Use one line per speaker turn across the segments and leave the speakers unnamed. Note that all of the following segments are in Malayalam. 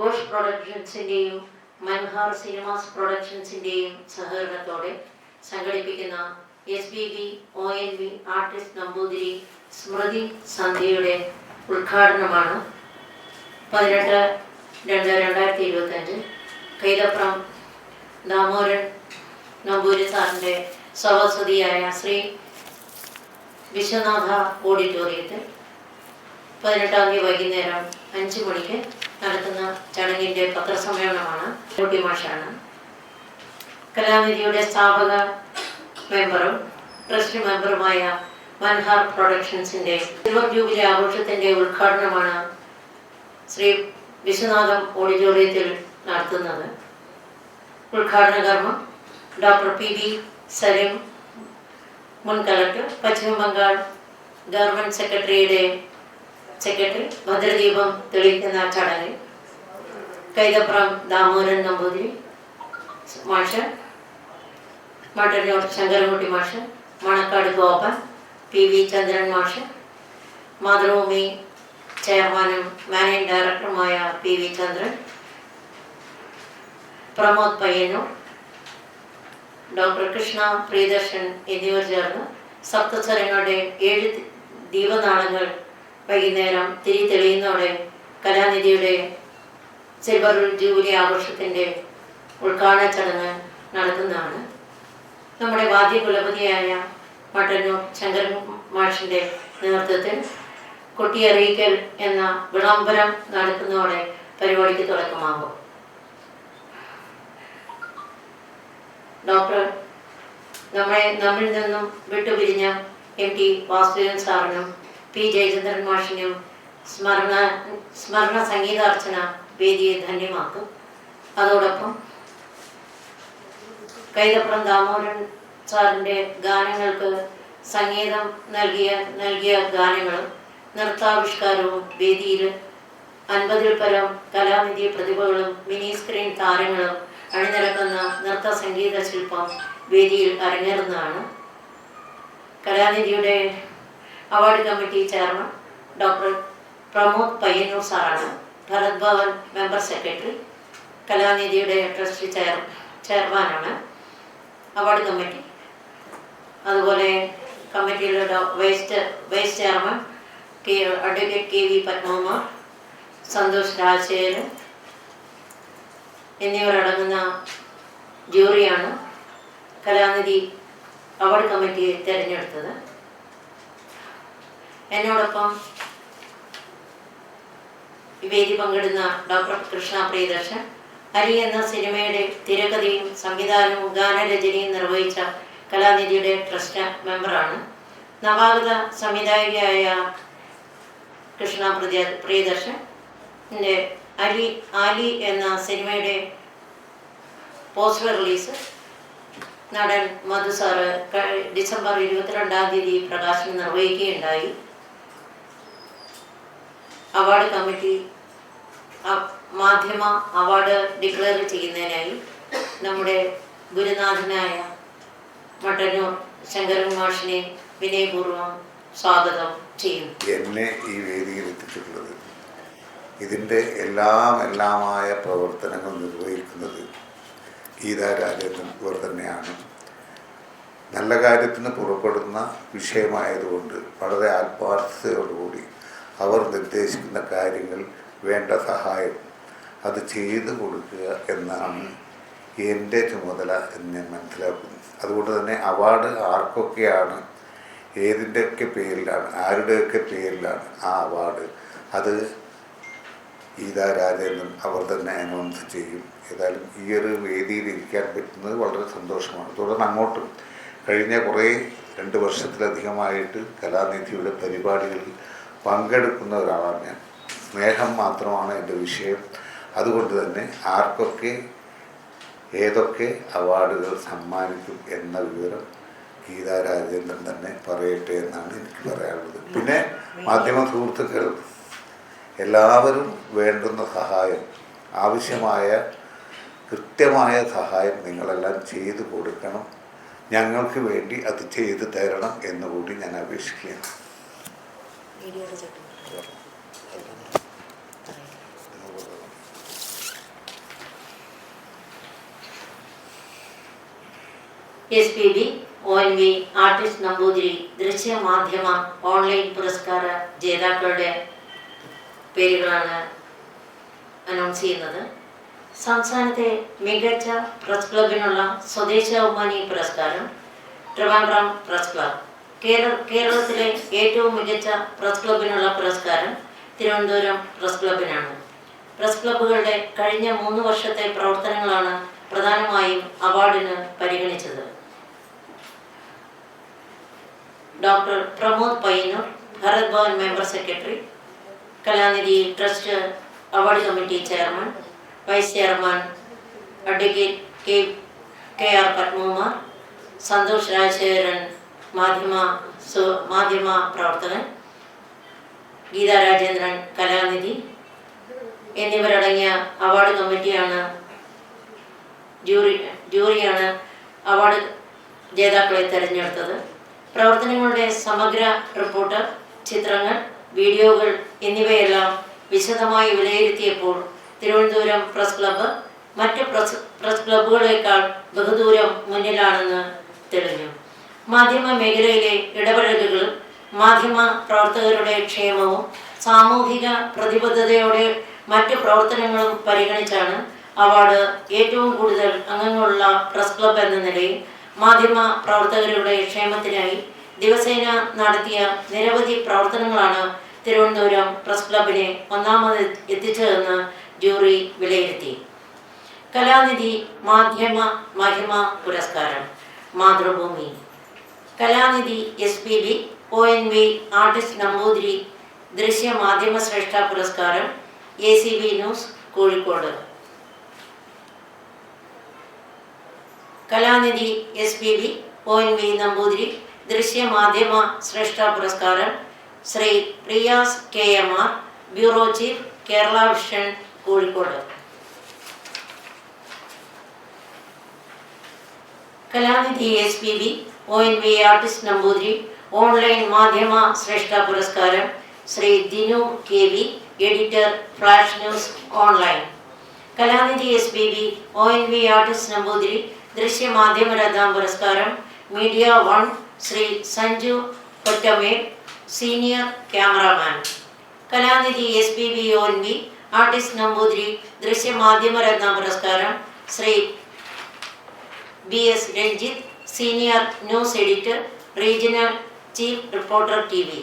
ഘോഷ് പ്രൊഡക്ഷൻസിന്റെയും മൻഹാർ സിനിമാസ് പ്രൊഡക്ഷൻസിന്റെയും സഹകരണത്തോടെ സംഘടിപ്പിക്കുന്ന S B B O N B artist Namboothiri സ്മൃതി സന്ധ്യയുടെ ഉദ്ഘാടനമാണ് പതിനെട്ട് രണ്ട് രണ്ടായിരത്തി ഇരുപത്തഞ്ച് കൈതപ്രം ദാമോരൻ നമ്പൂരി സാറിന്റെ സഹസ്വതിയായ ശ്രീ വിശ്വനാഥ ഓഡിറ്റോറിയത്തിൽ പതിനെട്ടാം തീയതി വൈകുന്നേരം അഞ്ച് മണിക്ക് നടത്തുന്ന ചടങ്ങിന്റെ പത്രസമ്മേളനമാണ് കുട്ടി മാഷാണ്. കലാനിധിയുടെ സ്ഥാപക മെമ്പറും ട്രസ്റ്റ് മെമ്പറുമായ മൻഹാർ പ്രൊഡക്ഷൻസിന്റെ ജൂബിലി ആഘോഷത്തിന്റെ ഉദ്ഘാടനമാണ് ശ്രീ വിശ്വനാഥം ഓഡിറ്റോറിയത്തിൽ നടത്തുന്നത്. ഉദ്ഘാടന കർമ്മം ഡോക്ടർ പി ബി സലീം മുൻ കളക്ടർ പശ്ചിമ ബംഗാൾ ഗവൺമെന്റ് സെക്രട്ടറിയുടെ സെക്രട്ടറി ഭദ്രദീപം തെളിയിക്കുന്ന ചടങ്ങിൽ കൈതപ്രം ദാമോദരൻ നമ്പൂതിരി മാഷ് മട്ടന്നൂർ ശങ്കരൻകുട്ടി മാഷ് മണക്കാട് ഗോപൻ പി വി ചന്ദ്രൻ മാഷ് മാതൃഭൂമി ചെയർമാനും മാനേജിംഗ് ഡയറക്ടറുമായ P V Chandran Pramod Payyannur doctor Krishna Priyadarshan എന്നിവർ ചേർന്ന് സപ്തസ്വരങ്ങളുടെ ഏഴ് ദീപനാളങ്ങൾ വൈകുന്നേരം തിരി തെളിയുന്നതോടെ കലാനിധിയുടെ സിൽവർ ജൂബിലി ആഘോഷത്തിന്റെ ഉദ്ഘാടന ചടങ്ങ് നടത്തുന്നതാണ്. നമ്മുടെ വാദ്യകുലപതിയായ മട്ടന്നൂർ ശങ്കരൻ മാഷിന്റെ നേതൃത്വത്തിൽ കൊട്ടിയറിയിക്കൽ എന്ന വിളംബരം നടത്തുന്നതോടെ പരിപാടിക്ക് തുടക്കമാകും. ഡോക്ടർ നമ്മളെ നമ്മിൽ നിന്നും വിട്ടുപിരിഞ്ഞ എം ടി വാസുദേവൻ സാറിനും പി. ജയചന്ദ്രൻ മാഷിനും സ്മരണ സ്മരണ സംഗീതാർച്ചന വേദിയെ ധന്യമാക്കും. അതോടൊപ്പം കൈതപ്പുറം ദാമോദരൻ സാറിന്റെ ഗാനങ്ങൾക്ക് സംഗീതം നൽകിയ നൽകിയ ഗാനങ്ങളും നൃത്താവിഷ്കാരവും വേദിയിൽ അൻപതിൽ പരം കലാനിധി പ്രതിഭകളും മിനി സ്ക്രീൻ താരങ്ങളും അണിനിരക്കുന്ന നൃത്ത സംഗീത ശില്പം വേദിയിൽ അരങ്ങേറുന്നതാണ്. കലാനിധിയുടെ award committee chairman doctor Pramod Payyannur സാറാണ്. ഭരത് ഭവൻ മെമ്പർ സെക്രട്ടറി കലാനിധിയുടെ ട്രസ്റ്റ് ചെയർ ചെയർമാനാണ് അവാർഡ് കമ്മിറ്റി. അതുപോലെ കമ്മിറ്റിയിലെ vast vice chairman K advocate K V Padmakumar Santhosh Rajasekharan എന്നിവരടങ്ങുന്ന ജൂറിയാണ് കലാനിധി അവാർഡ് കമ്മിറ്റിയെ തിരഞ്ഞെടുത്തത്. എന്നോടൊപ്പം വേദി പങ്കിടുന്ന ഡോക്ടർ കൃഷ്ണ പ്രിയദർശൻ അരി എന്ന സിനിമയുടെ തിരക്കഥയും സംവിധാനവും ഗാനരചനയും നിർവഹിച്ച കലാനിധിയുടെ ട്രസ്റ്റ് മെമ്പറാണ്. നവാഗത സംവിധായികയായ കൃഷ്ണ പ്രിയ പ്രിയദർശൻ അരി ആലി എന്ന സിനിമയുടെ പോസ്റ്റർ റിലീസ് നടൻ മധു സാറ് ഡിസംബർ ഇരുപത്തിരണ്ടാം തീയതി പ്രകാശനം നിർവഹിക്കുകയുണ്ടായി. അവാർഡ് കമ്മിറ്റി മാധ്യമ അവാർഡ് ഡിക്ലെയർ ചെയ്യുന്നതിനായി നമ്മുടെ ഗുരുനാഥനായ മട്ടന്നൂർ ശങ്കരൻ മാഷിനെ വിനയപൂർവം സ്വാഗതം ചെയ്യുന്നു.
എന്നെ ഈ വേദിയിൽ എത്തിച്ചിട്ടുള്ളത് ഇതിന്റെ എല്ലാം എല്ലാമായ പ്രവർത്തനങ്ങൾ നിർവഹിക്കുന്നത് ഗീതാ രാജേന്ദ്രൻ ഇവർ തന്നെയാണ്. നല്ല കാര്യത്തിന് പുറപ്പെടുന്ന വിഷയമായതുകൊണ്ട് വളരെ ആത്മാർത്ഥതയോടുകൂടി അവർ നിർദ്ദേശിക്കുന്ന കാര്യങ്ങൾ വേണ്ട സഹായം. അത് ചെയ്തു കൊടുക്കുക എന്നാണ് എന്റെ ചുമതല എന്ന് ഞാൻ മനസ്സിലാക്കുന്നു. അതുകൊണ്ട് തന്നെ അവാർഡ് ആർക്കൊക്കെയാണ് ഏതിന്റെയൊക്കെ പേരിലാണ് ആരുടെയൊക്കെ പേരിലാണ് ആ അവാർഡ്? അത് ഗീതാ രാജേന്ദ്രൻ അവർ തന്നെ അനൗൺസ് ചെയ്യും. ഏതായാലും ഈ ഒരു വേദിയിൽ ഇരിക്കാൻ പറ്റുന്നത് വളരെ സന്തോഷമാണ്. തുടർന്ന് അങ്ങോട്ടും. കഴിഞ്ഞ കുറേ രണ്ട് വർഷത്തിലധികമായിട്ട് കലാനിധിയുടെ പരിപാടികളിൽ പങ്കെടുക്കുന്ന ഒരാളാണ് ഞാൻ. സ്നേഹം മാത്രമാണ് എന്റെ വിഷയം. അതുകൊണ്ട് തന്നെ ആർക്കൊക്കെ ഏതൊക്കെ അവാർഡുകൾ സമ്മാനിക്കും എന്ന വിവരം ഗീതാ രാജേന്ദ്രൻ തന്നെ പറയട്ടെ എന്നാണ് എനിക്ക് പറയാനുള്ളത്. പിന്നെ മാധ്യമ സുഹൃത്തുക്കൾ എല്ലാവരും വേണ്ടുന്ന സഹായം ആവശ്യമായ കൃത്യമായ സഹായം നിങ്ങളെല്ലാം ചെയ്തു കൊടുക്കണം. ഞങ്ങൾക്ക് വേണ്ടി അത് ചെയ്തു തരണം എന്നുകൂടി ഞാൻ അപേക്ഷിക്കുകയാണ്.
വീഡിയോയുടെ ചേട്ടൻ S P B O N V artist Namboothiri ദൃശ്യമാധ്യമ online പുരസ്കാര ജേതാക്കളുടെ പേരുകളാണ് അനൗൺസ് ചെയ്യുന്നത്. സംസ്ഥാനത്തെ മികച്ച പ്രസ് ക്ലബിനുള്ള സ്വദേശാഭിമാനി പുരസ്കാരം ട്രിവാൻഡ്രം പ്രസ് ക്ലബ് കേരള കേരളത്തിലെ ഏറ്റവും മികച്ച പ്രസ് ക്ലബിനുള്ള പുരസ്കാരം തിരുവനന്തപുരം പ്രസ് ക്ലബിനാണ്. പ്രസ് ക്ലബുകളുടെ കഴിഞ്ഞ മൂന്ന് വർഷത്തെ പ്രവർത്തനങ്ങളാണ് പ്രധാനമായും അവാർഡിന് പരിഗണിച്ചത്. Doctor Pramod Payyannur Bharat Bhavan member secretary Kalanidhi trust award committee chairman vice chairman advocate K K R Padmakumar Santhosh Rajasekharan മാധ്യമ മാധ്യമ പ്രവർത്തകൻ ഗീതാ രാജേന്ദ്രൻ കലാനിധി എന്നിവരടങ്ങിയ അവാർഡ് കമ്മിറ്റിയാണ് ജൂറി ജൂറിയാണ് അവാർഡ് ജേതാക്കളെ തിരഞ്ഞെടുത്തത്. പ്രവർത്തനങ്ങളുടെ സമഗ്ര റിപ്പോർട്ട് ചിത്രങ്ങൾ വീഡിയോകൾ എന്നിവയെല്ലാം വിശദമായി വിലയിരുത്തിയപ്പോൾ തിരുവനന്തപുരം പ്രസ് ക്ലബ്ബ് മറ്റ് പ്രസ് പ്രസ് ക്ലബ്ബുകളേക്കാൾ ബഹുദൂരം മുന്നിലാണെന്ന് തെളിഞ്ഞു. മാധ്യമ മേഖലയിലെ ഇടപെടലുകളും മാധ്യമ പ്രവർത്തകരുടെ ക്ഷേമവും സാമൂഹിക പ്രതിബദ്ധതയോടെ മറ്റ് പ്രവർത്തനങ്ങളും പരിഗണിച്ചാണ് അവാർഡ് ഏറ്റവും കൂടുതൽ അംഗങ്ങളുള്ള പ്രസ് ക്ലബ് എന്ന നിലയിൽ മാധ്യമ പ്രവർത്തകരുടെ ക്ഷേമത്തിനായി ദിവസേന നടത്തിയ നിരവധി പ്രവർത്തനങ്ങളാണ് തിരുവനന്തപുരം പ്രസ് ക്ലബിനെ ഒന്നാമത് എത്തിച്ചതെന്ന് ജൂറി വിലയിരുത്തി. കലാനിധി മാധ്യമ മഹിമ പുരസ്കാരം Mathrubhumi. Kalanidhi S P B O N V artist Namboothiri ദൃശ്യ മാധ്യമ ശ്രേഷ്ഠ പുരസ്കാരം A C B news Kozhikode. Kalanidhi S P B O N V Namboothiri ദൃശ്യ മാധ്യമ ശ്രേഷ്ഠ പുരസ്കാരം Shri Priyas K M R bureau chief Kerala vision Kozhikode. Kalanidhi S P B O N V artist Namboothiri online മാധ്യമ ശ്രേഷ്ഠ പുരസ്കാരം Shri Dinu K V editor flash news online Kalanidhi S P B O N V artist Namboothiri ദൃശ്യ മാധ്യമ രഥാം പുരസ്കാരം media one Shri Sanju Kottamel senior cameraman Kalanidhi S P B O N V artist Namboothiri ദൃശ്യ മാധ്യമ രത്ന പുരസ്കാരം Shri B S Ranjith senior news editor regional chief reporter T V.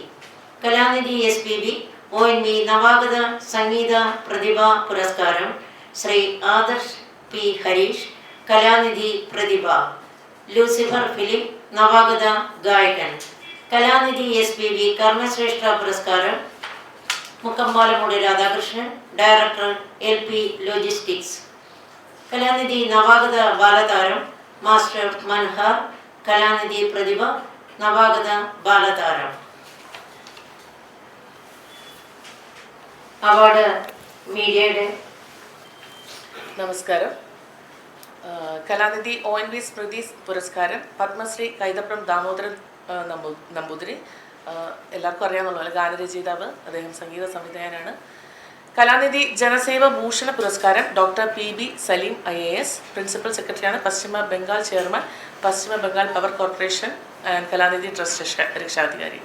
Kalanidhi S P B O N V നവാഗത സംഗീത പ്രതിഭ പുരസ്കാരം ശ്രീ ആദർശ് പി ഹരീഷ് കലാനിധി പ്രതിഭ. ലൂസിഫർ ഫിലിം നവാഗത ഗായകൻ. കലാനിധി എസ് പി ബി കർമ്മശ്രേഷ്ഠ പുരസ്കാരം Mukkampalamoodu Radhakrishnan director L P logistics. Kalanidhi നവാഗത ബാലതാരം മാസ്റ്റർ മൻഹർ കലാനിധി പ്രതിഭ നവാഗത ബാലതാരം. അവാർഡ് മീഡിയയുടെ
നമസ്കാരം. കലാനിധി ഒ എൻ വി സ്മൃതി പുരസ്കാരം പത്മശ്രീ കൈതപ്രം ദാമോദരൻ നമ്പൂ നമ്പൂതിരി. എല്ലാവർക്കും അറിയാമെന്നുള്ള ഗാനരചയിതാവ് അദ്ദേഹം സംഗീത സംവിധായകനാണ്. കലാനിധി ജനസേവ ഭൂഷണ പുരസ്കാരം doctor P B Salim I A S principal സെക്രട്ടറിയാണ് Paschima Bengal chairman Paschima Bengal power corporation Kalanidhi trust രക്ഷ- രക്ഷാധികാരി.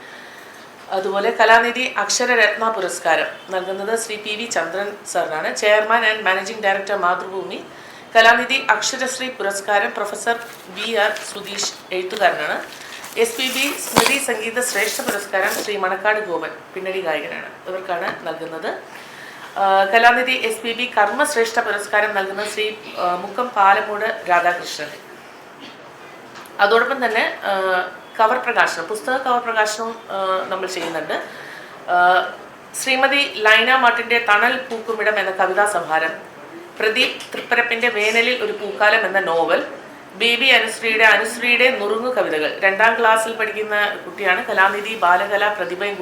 അതുപോലെ കലാനിധി അക്ഷരരത്ന പുരസ്കാരം നൽകുന്നത് Shri P V Chandran സാറിനാണ്. Chairman and managing director Mathrubhumi. Kalanidhi Aksharasree പുരസ്കാരം പ്രൊഫസർ ബി ആർ സുധീഷ് എഴുത്തുകാരനാണ്. എസ് പി ബി സ്മൃതി സംഗീത ശ്രേഷ്ഠ പുരസ്കാരം ശ്രീ മണക്കാട് ഗോപൻ പിന്നണി ഗായകനാണ്. ഇവർക്കാണ് നൽകുന്നത്. കലാനിധി എസ് പി ബി കർമ്മശ്രേഷ്ഠ പുരസ്കാരം നൽകുന്ന ശ്രീ മുക്കം പാലമൂട് രാധാകൃഷ്ണൻ. അതോടൊപ്പം തന്നെ കവർ പ്രകാശനം പുസ്തക കവർ പ്രകാശനവും നമ്മൾ ചെയ്യുന്നുണ്ട്. ശ്രീമതി ലൈന മാർട്ടിന്റെ തണൽ പൂക്കുമിടം എന്ന കവിതാ സംഹാരം പ്രദീപ് തൃപ്പരപ്പിന്റെ വേനലിൽ ഒരു പൂക്കാലം എന്ന നോവൽ ബി ബി അനുശ്രീയുടെ അനുശ്രീയുടെ നുറുങ്ങു കവിതകൾ രണ്ടാം ക്ലാസ്സിൽ പഠിക്കുന്ന കുട്ടിയാണ് കലാനിധി ബാലകലാ പ്രതിഭയും